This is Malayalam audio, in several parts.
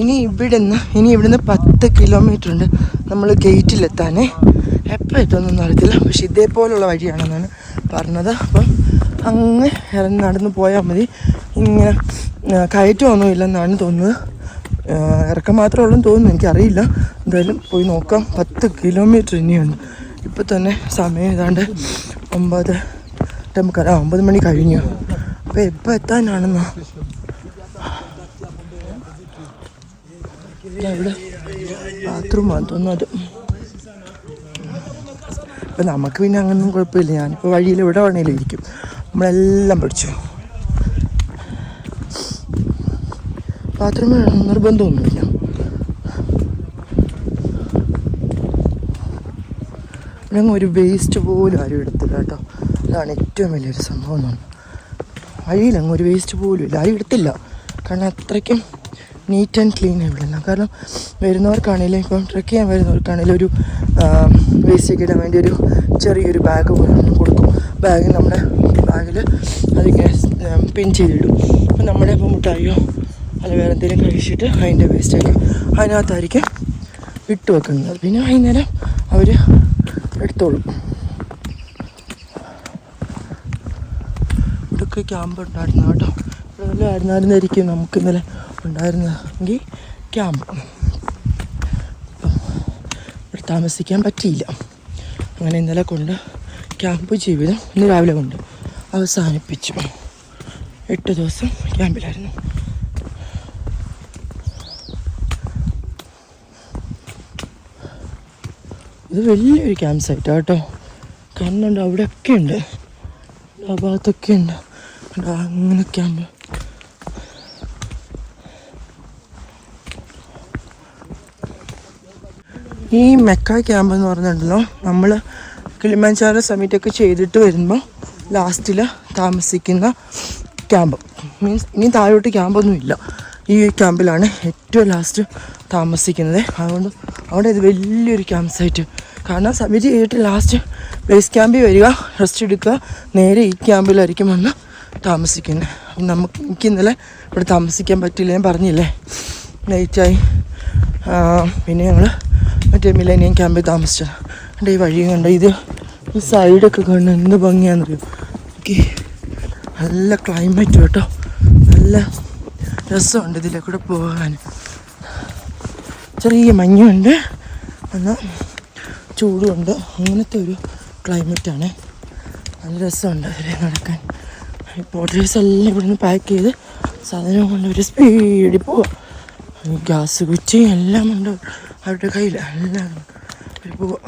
ഇനി ഇവിടുന്ന് ഇനി ഇവിടുന്ന് പത്ത് കിലോമീറ്റർ ഉണ്ട്. നമ്മൾ ഗേറ്റിലെത്താനേ എപ്പോൾ എത്തുമെന്നൊന്നും അറിയത്തില്ല. പക്ഷെ ഇതേപോലുള്ള വഴിയാണെന്നാണ് പറഞ്ഞത്. അപ്പം അങ്ങ് ഇറങ്ങി നടന്ന് പോയാൽ മതി. ഇങ്ങനെ കയറ്റമൊന്നും ഇല്ലെന്നാണ് തോന്നുന്നത്. ഇറക്കം മാത്രമേ ഉള്ളൂ തോന്നുന്നു. എനിക്കറിയില്ല. എന്തായാലും പോയി നോക്കാം. പത്ത് കിലോമീറ്റർ ഇനിയുണ്ട്. ഇപ്പം തന്നെ സമയം ഏതാണ്ട് ഒമ്പത് നമുക്കറിയാം ഒമ്പത് മണി കഴിഞ്ഞു. അപ്പോൾ എപ്പോൾ എത്താനാണെന്നോ? ഇവിടെ ബാത്റൂമാണ് അത് അപ്പം നമുക്ക് പിന്നെ അങ്ങനൊന്നും കുഴപ്പമില്ല. ഞാനിപ്പോൾ വഴിയിൽ എവിടെ വേണേലും ഇരിക്കും. നമ്മളെല്ലാം പഠിച്ചു. ബാത്റൂം നിർബന്ധമൊന്നുമില്ല. അങ്ങ് ഒരു വേസ്റ്റ് പോലും ആരും എടുത്തില്ല കേട്ടോ. അതാണ് ഏറ്റവും വലിയൊരു സംഭവം പറഞ്ഞാൽ. വഴിയിലങ്ങ് ഒരു വേസ്റ്റ് പോലും ഇല്ല. ആരും എടുത്തില്ല. കാരണം അത്രയ്ക്കും നീറ്റ് ആൻഡ് ക്ലീൻ ഇവിടെ കാരണം വരുന്നവർക്കാണെങ്കിലും ഇപ്പം ട്രക്ക് ചെയ്യാൻ വരുന്നവർക്കാണെങ്കിലും ഒരു വേസ്റ്റ് ഒക്കെ ഇടാൻ വേണ്ടി ഒരു ചെറിയൊരു ബാഗ് പോലെ കൊടുക്കും. ബാഗ് നമ്മുടെ ബാഗിൽ അതിങ്ങനെ പിൻ ചെയ്തിടും. അപ്പം നമ്മുടെ ഇപ്പം മുട്ടായിയോ അല്ല വേറെ എന്തെങ്കിലും കഴിച്ചിട്ട് അതിന്റെ വേസ്റ്റൊക്കെ അതിനകത്തായിരിക്കും ഇട്ട് വെക്കുന്നത്. പിന്നെ വൈകുന്നേരം അവർ എടുത്തോളും. ഇവിടെയൊക്കെ ക്യാമ്പ് ഉണ്ടായിരുന്നു കേട്ടോ ഇവിടെ വല്ല ആയിരുന്നായിരുന്നായിരിക്കും നമുക്ക് ഇന്നലെ. ഉണ്ടായിരുന്നെങ്കിൽ ക്യാമ്പ്. ഇവിടെ താമസിക്കാൻ പറ്റിയില്ല. അങ്ങനെ ഇന്നലെ കൊണ്ട് ക്യാമ്പ് ജീവിതം ഇന്ന് രാവിലെ കൊണ്ട് അവസാനിപ്പിച്ചു. എട്ട് ദിവസം ക്യാമ്പിലായിരുന്നു. ഇത് വലിയൊരു ക്യാമ്പ് സൈറ്റാണ് കേട്ടോ. കണ്ണുണ്ട് അവിടെയൊക്കെ ഉണ്ട്. ആ ഭാഗത്തൊക്കെ ഉണ്ട്. അങ്ങനെ ക്യാമ്പ്. ഈ മെക്ക ക്യാമ്പ് എന്ന് പറഞ്ഞിട്ടുണ്ടല്ലോ നമ്മൾ കിളിമാഞ്ചാറ സമിറ്റൊക്കെ ചെയ്തിട്ട് വരുമ്പോൾ ലാസ്റ്റിൽ താമസിക്കുന്ന ക്യാമ്പ്. മീൻസ് ഇനി താഴോട്ട് ക്യാമ്പൊന്നുമില്ല ഈ ക്യാമ്പിലാണ് ഏറ്റവും ലാസ്റ്റ് താമസിക്കുന്നത്. അതുകൊണ്ട് അവിടെ ഇത് വലിയൊരു ക്യാമ്പ് സൈറ്റ്. കാരണം സബ്മിറ്റ് ചെയ്തിട്ട് ലാസ്റ്റ് ബേസ് ക്യാമ്പിൽ വരിക റെസ്റ്റ് എടുക്കുക നേരെ ഈ ക്യാമ്പിലായിരിക്കും വന്ന് താമസിക്കുന്നത്. നമുക്ക് എനിക്ക് ഇന്നലെ ഇവിടെ താമസിക്കാൻ പറ്റില്ല ഞാൻ പറഞ്ഞില്ലേ? നൈറ്റായി പിന്നെ ഞങ്ങൾ മറ്റേ മിലേനിയം ക്യാമ്പിൽ താമസിച്ചത്. എന്റെ ഈ വഴി കണ്ട? ഇത് ഈ സൈഡൊക്കെ കണ്ട്? എന്ത് ഭംഗിയാണെന്നറിയോ ഓക്കെ നല്ല ക്ലൈമറ്റ് കേട്ടോ. നല്ല രസമുണ്ട് ഇതിലെ കൂടെ പോകാൻ. ചെറിയ മഞ്ഞുണ്ട്. എന്നാൽ ചൂടുണ്ട്. അങ്ങനത്തെ ഒരു ക്ലൈമറ്റാണ് നല്ല രസമുണ്ട് അതിൽ നടക്കാൻ. പോട്ടേഴ്സ് എല്ലാം ഇവിടുന്ന് പാക്ക് ചെയ്ത് സാധനം കൊണ്ട് ഒരു സ്പീഡിൽ പോവാം. ഗ്യാസ് കുറ്റി എല്ലാം ഉണ്ട്. അവരുടെ കയ്യിൽ എല്ലാം അവർ പോവാം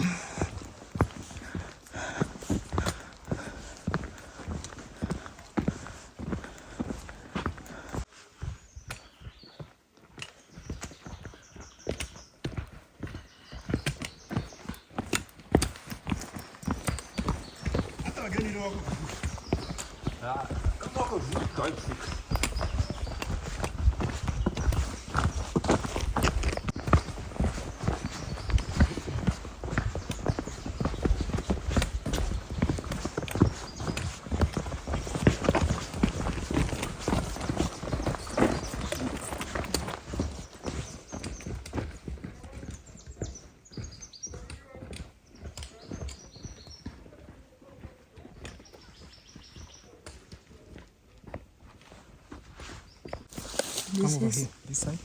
This is This side?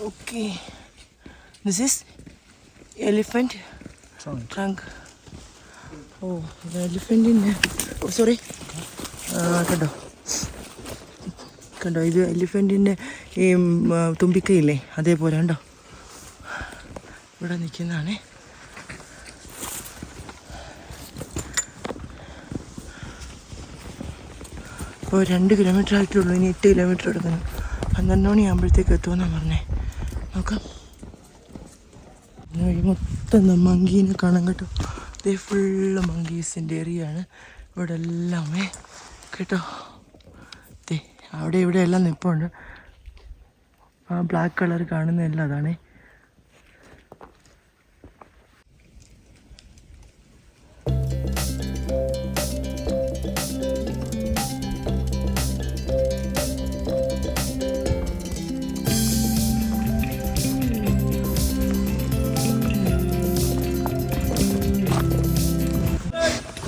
okay. This is elephant Trunk. trunk. ഓ ഇത് എലിഫന്റിന്റെ ഓ സോറി കണ്ടോ കണ്ടോ ഇത് എലിഫന്റിന്റെ ഈ തുമ്പിക്കയില്ലേ അതേപോലെ കണ്ടോ ഇവിടെ നിൽക്കുന്നതാണേ ഇപ്പോൾ രണ്ട് കിലോമീറ്റർ ആയിട്ടുള്ളൂ. ഇനി എട്ട് കിലോമീറ്റർ എടുക്കണം. പന്ത്രണ്ട് മണിയാകുമ്പോഴത്തേക്ക് എത്തുമെന്നാണ് പറഞ്ഞേ. നോക്കാം. വഴി മൊത്തം മങ്കീനെ കാണാൻ കേട്ടോ. ഇതേ ഫുള്ള് മങ്കീസിന്റെ ഏരിയയാണ് ഇവിടെ എല്ലാമേ കേട്ടോ. ദേ അവിടെ ഇവിടെ എല്ലാം നിൽപ്പുണ്ട് ആ ബ്ലാക്ക് കളർ കാണുന്ന എല്ലാം അതാണേ.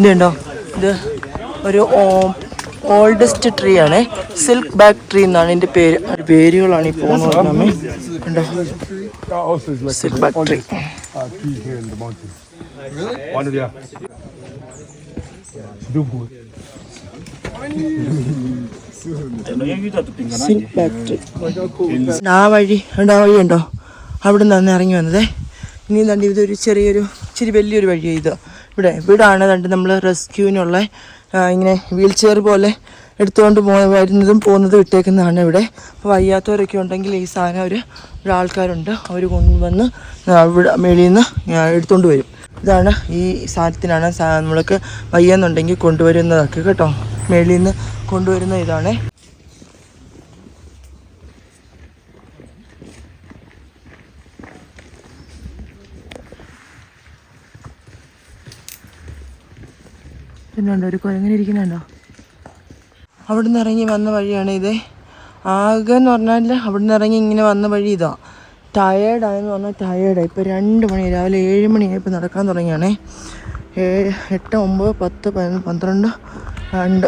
ഇതുണ്ടോ? ഇത് ഒരു ഓൾഡസ്റ്റ് ട്രീ ആണ്. സിൽക്ക് ബാക്ക് ട്രീ എന്നാണ് ഇതിന്റെ പേര്. പേരുകളാണ് ഈ പോകുന്നത് silk back tree. Silk back ആ വഴി ഉണ്ട് ആ വഴി ഉണ്ടോ? അവിടെ നിന്ന് ഇറങ്ങി വന്നതേ. ഇനി തണ്ടി ഇതൊരു ചെറിയൊരു ഇച്ചിരി വലിയൊരു വഴിയാണ് ഇത്. ഇവിടെ ഇവിടാണ് രണ്ട് നമ്മൾ റെസ്ക്യൂവിനുള്ള ഇങ്ങനെ വീൽ ചെയർ പോലെ എടുത്തുകൊണ്ട് പോ വരുന്നതും പോകുന്നതും ഇട്ടേക്കുന്നതാണ് ഇവിടെ. അപ്പോൾ വയ്യാത്തവരൊക്കെ ഉണ്ടെങ്കിൽ ഈ സാധനം ഒരു ഇവിടെ ആൾക്കാരുണ്ട് അവർ കൊണ്ടുവന്ന് ഇവിടെ മേളിൽ നിന്ന് എടുത്തുകൊണ്ട് വരും. ഇതാണ് ഈ സാധനത്തിനാണ് നമ്മൾക്ക് വയ്യെന്നുണ്ടെങ്കിൽ കൊണ്ടുവരുന്നതൊക്കെ കേട്ടോ. മേളിൽ നിന്ന് കൊണ്ടുവരുന്ന ഇതാണേ. പിന്നുണ്ടോ ഒരു കുരങ്ങനെ ഇരിക്കുന്നുണ്ടോ? അവിടെ നിന്ന് ഇറങ്ങി വന്ന വഴിയാണ് ഇത്. ആകെ എന്ന് പറഞ്ഞാൽ അവിടെ നിന്ന് ഇറങ്ങി ഇങ്ങനെ വന്ന വഴി ഇതാ. ടയേർഡായെന്ന് പറഞ്ഞാൽ ടയേർഡായി ഇപ്പോൾ രണ്ട് മണി രാവിലെ ഏഴ് മണിയായപ്പോൾ നടക്കാൻ തുടങ്ങിയാണേ. ഏഴ് എട്ട് ഒമ്പത് പത്ത് പതിനൊന്ന് പന്ത്രണ്ട് രണ്ട്.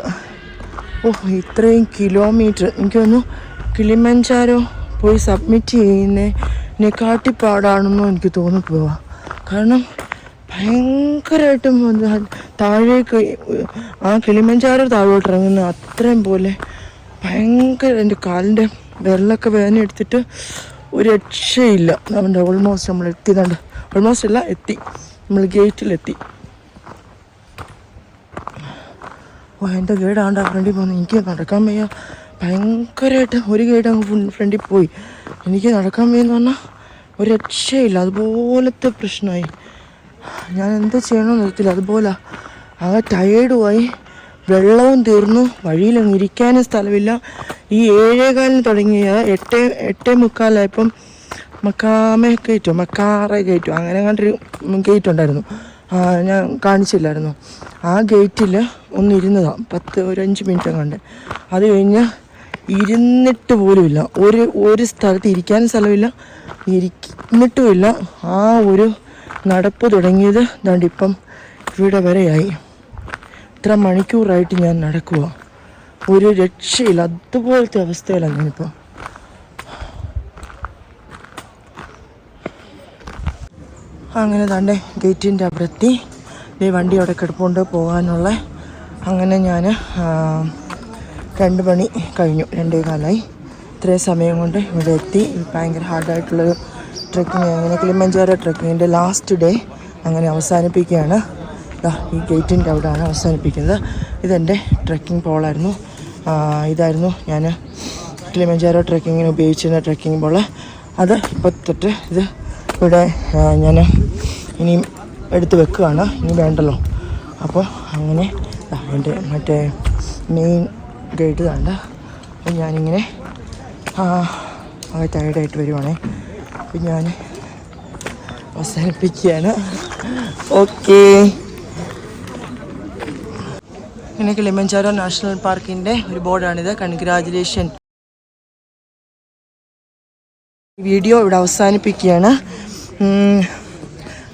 ഓ ഇത്രയും കിലോമീറ്റർ. എനിക്കൊന്നു കിളിമഞ്ചാരോ പോയി സബ്മിറ്റ് ചെയ്യുന്നതിനെക്കാട്ടിപ്പാടാണെന്നോ എനിക്ക് തോന്നിപ്പോവാ കാരണം ഭയങ്കരമായിട്ടും താഴേക്ക് ആ കിളിമഞ്ചാരോ താഴോട്ട് ഇറങ്ങുന്ന അത്രയും പോലെ ഭയങ്കര എന്റെ കാലിന്റെ വിരലൊക്കെ വേദന എടുത്തിട്ട് ഒരു രക്ഷയില്ല. നമ്മുടെ ഓൾമോസ്റ്റ് നമ്മൾ എത്തിയതുണ്ട്. ഓൾമോസ്റ്റ് അല്ല എത്തി. നമ്മൾ ഗേറ്റിലെത്തി എന്റെ ഗൈഡാണ്ട് ആ ഫ്രണ്ടിൽ പോകുന്നത് എനിക്ക് നടക്കാൻ വയ്യ. ഭയങ്കരമായിട്ട് ഒരു ഗൈഡ് അങ്ങ് ഫ്രണ്ടിൽ പോയി. എനിക്ക് നടക്കാൻ വയ്യെന്ന് പറഞ്ഞാൽ ഒരു രക്ഷയില്ല. അതുപോലത്തെ പ്രശ്നമായി. ഞാൻ എന്ത് ചെയ്യണമെന്ന് അറിയത്തില്ല. അതുപോലെ ആകെ ടയേർഡുമായി വെള്ളവും തീർന്നു. വഴിയിലങ്ങ് ഇരിക്കാനും സ്ഥലമില്ല. ഈ ഏഴേകാലിന് തുടങ്ങിയ എട്ട് എട്ടേ മുക്കാലായപ്പം മക്കാമെ കയറ്റു? മക്കാറെ കയറ്റു? അങ്ങനെ കണ്ടൊരു ഗേറ്റ് ഉണ്ടായിരുന്നു. ഞാൻ കാണിച്ചില്ലായിരുന്നു. ആ ഗേറ്റിൽ ഒന്ന് ഇരുന്നതാണ് പത്ത് ഒരു അഞ്ച് മിനിറ്റ് കണ്ട് അത് കഴിഞ്ഞ് ഇരുന്നിട്ട് പോലുമില്ല ഒരു ഒരു സ്ഥലത്ത് ഇരിക്കാനും സ്ഥലമില്ല. ഇരിക്കുന്നിട്ടുമില്ല ആ ഒരു നടപ്പ് തുടങ്ങിയത് ദാണ്ട് ഇപ്പം ഇവിടെ വരെയായി. ഇത്ര മണിക്കൂറായിട്ട് ഞാൻ നടക്കുക ഒരു രക്ഷയില്ല. അതുപോലത്തെ അവസ്ഥയിലാണ് ഞാനിപ്പോൾ അങ്ങനെ തന്നെ ഗേറ്റിന്റെ അവിടെ എത്തി ഈ വണ്ടി അവിടെ കിടപ്പുണ്ട് പോകാനുള്ള. അങ്ങനെ ഞാൻ രണ്ട് മണി കഴിഞ്ഞു. രണ്ടേ കാലായി ഇത്രയും സമയം കൊണ്ട് ഇവിടെ എത്തി. ഭയങ്കര ഹാർഡായിട്ടുള്ളൊരു ട്രക്കിങ് അങ്ങനെ കിളിമഞ്ചാര ട്രക്കിങ്ങിന്റെ ലാസ്റ്റ് ഡേ അങ്ങനെ അവസാനിപ്പിക്കുകയാണ്. ഈ ഗേറ്റിന്റെ അവിടെയാണ് അവസാനിപ്പിക്കുന്നത്. ഇതെന്റെ ട്രക്കിംഗ് പോളായിരുന്നു ഇതായിരുന്നു ഞാൻ കിളിമഞ്ചാരോ ട്രക്കിങ്ങിന് ഉപയോഗിച്ചിരുന്ന ട്രക്കിംഗ് പോൾ അത് ഇപ്പോൾ തൊട്ട് ഇത് ഇവിടെ ഞാൻ ഇനിയും എടുത്ത് വെക്കുകയാണ്. ഇനി വേണ്ടല്ലോ. അപ്പോൾ അങ്ങനെ എന്റെ മറ്റേ മെയിൻ ഗൈഡ് കണ്ട് ഞാനിങ്ങനെ ആകെ ടയർഡായിട്ട് വരുവാണേ. അപ്പം ഞാൻ അവസാനിപ്പിക്കുകയാണ്. ഓക്കെ. പിന്നെ കിളിമഞ്ചാരോ നാഷണൽ പാർക്കിന്റെ ഒരു ബോർഡാണിത്. കൺഗ്രാജുലേഷൻ. വീഡിയോ ഇവിടെ അവസാനിപ്പിക്കുകയാണ്.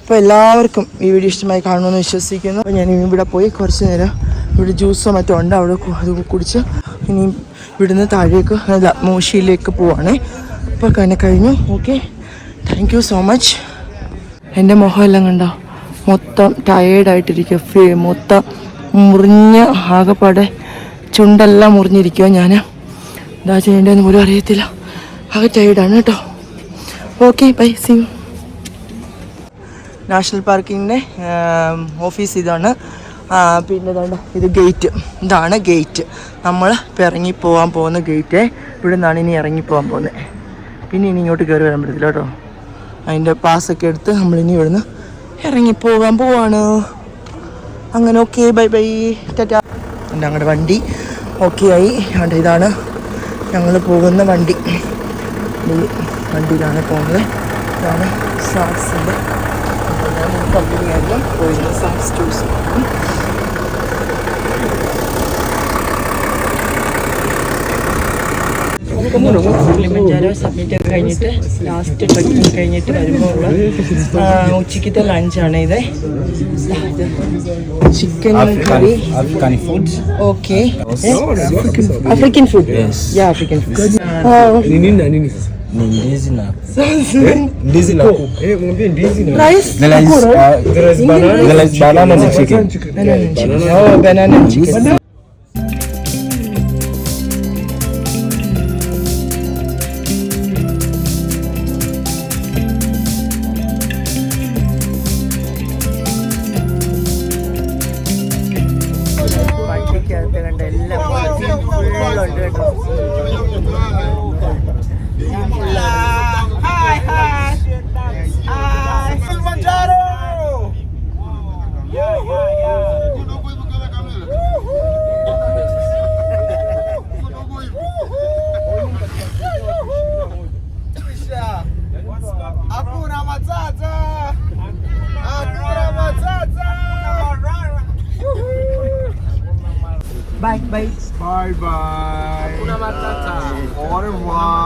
അപ്പോൾ എല്ലാവർക്കും ഈ വീഡിയോ ഇഷ്ടമായി കാണുമെന്ന് വിശ്വസിക്കുന്നു. അപ്പോൾ ഞാൻ ഇവിടെ പോയി കുറച്ച് നേരം ഇവിടെ ജ്യൂസോ മറ്റോ ഉണ്ട് അവിടെ അത് കുടിച്ച് ഇനിയും ഇവിടുന്ന് താഴേക്ക് അല്ല മൂശിയിലേക്ക് പോവാണ്. അപ്പോൾ കഴിഞ്ഞു. Okay. Thank you so much എന്റെ മുഖമെല്ലാം കണ്ടോ? മൊത്തം ടയേർഡായിട്ടിരിക്കുക മൊത്തം മുറിഞ്ഞ ആകെപ്പാടെ ചുണ്ടെല്ലാം മുറിഞ്ഞിരിക്കുക ഞാൻ എന്താ ചെയ്യേണ്ടതെന്ന് പോലും അറിയത്തില്ല. ആകെ ടയേർഡാണ് കേട്ടോ. ഓക്കെ ബൈ സി നാഷണൽ പാർക്കിന്റെ ഓഫീസ് ഇതാണ്. പിന്നെ ഇതാണ്ട് ഇത് ഗേറ്റ് ഇതാണ് ഗേറ്റ് നമ്മൾ ഇപ്പം ഇറങ്ങി പോകാൻ പോകുന്ന ഗേറ്റ് ഇവിടെ നിന്നാണ് ഇനി ഇറങ്ങി പോകാൻ പോകുന്നത്. പിന്നെ ഇനി ഇങ്ങോട്ട് കയറി വരാൻ പറ്റത്തില്ല കേട്ടോ. അതിന്റെ പാസ്സൊക്കെ എടുത്ത് നമ്മളിനി ഇവിടുന്ന് ഇറങ്ങി പോകാൻ പോവാണ്. അങ്ങനെ ഓക്കെ ബൈ ബൈ ടാറ്റാ. ഞങ്ങളുടെ വണ്ടി ഓക്കെ ആയി. ഞങ്ങളുടെ ഇതാണ് ഞങ്ങൾ പോകുന്ന വണ്ടി. വണ്ടിയിലാണ് പോകുന്നത് ഇതാണ് സാക്സിന്റെ കമ്പനിയായിരുന്നു പോയിരുന്നത് സാക്സ് ടൂസ് കിളിമഞ്ചാരോ സബ്മിറ്റ് ഒക്കെ കഴിഞ്ഞിട്ട് ലാസ്റ്റ് ട്രക്കിംഗ് കഴിഞ്ഞിട്ട് വരുമ്പോൾ ഉള്ള ആ, ഉച്ചയ്ക്കത്തെ ലഞ്ചാണ് ഇത് chicken curry African food. Okay African food ya African food Ni ndizi na ndizi na kuku. Rice There is uh, there is banana. There is banana and chicken. Oh banana chicken വണ്ടിക്കകത്ത് കണ്ട എല്ലാം. Bye bye. Hakuna matata. Au revoir.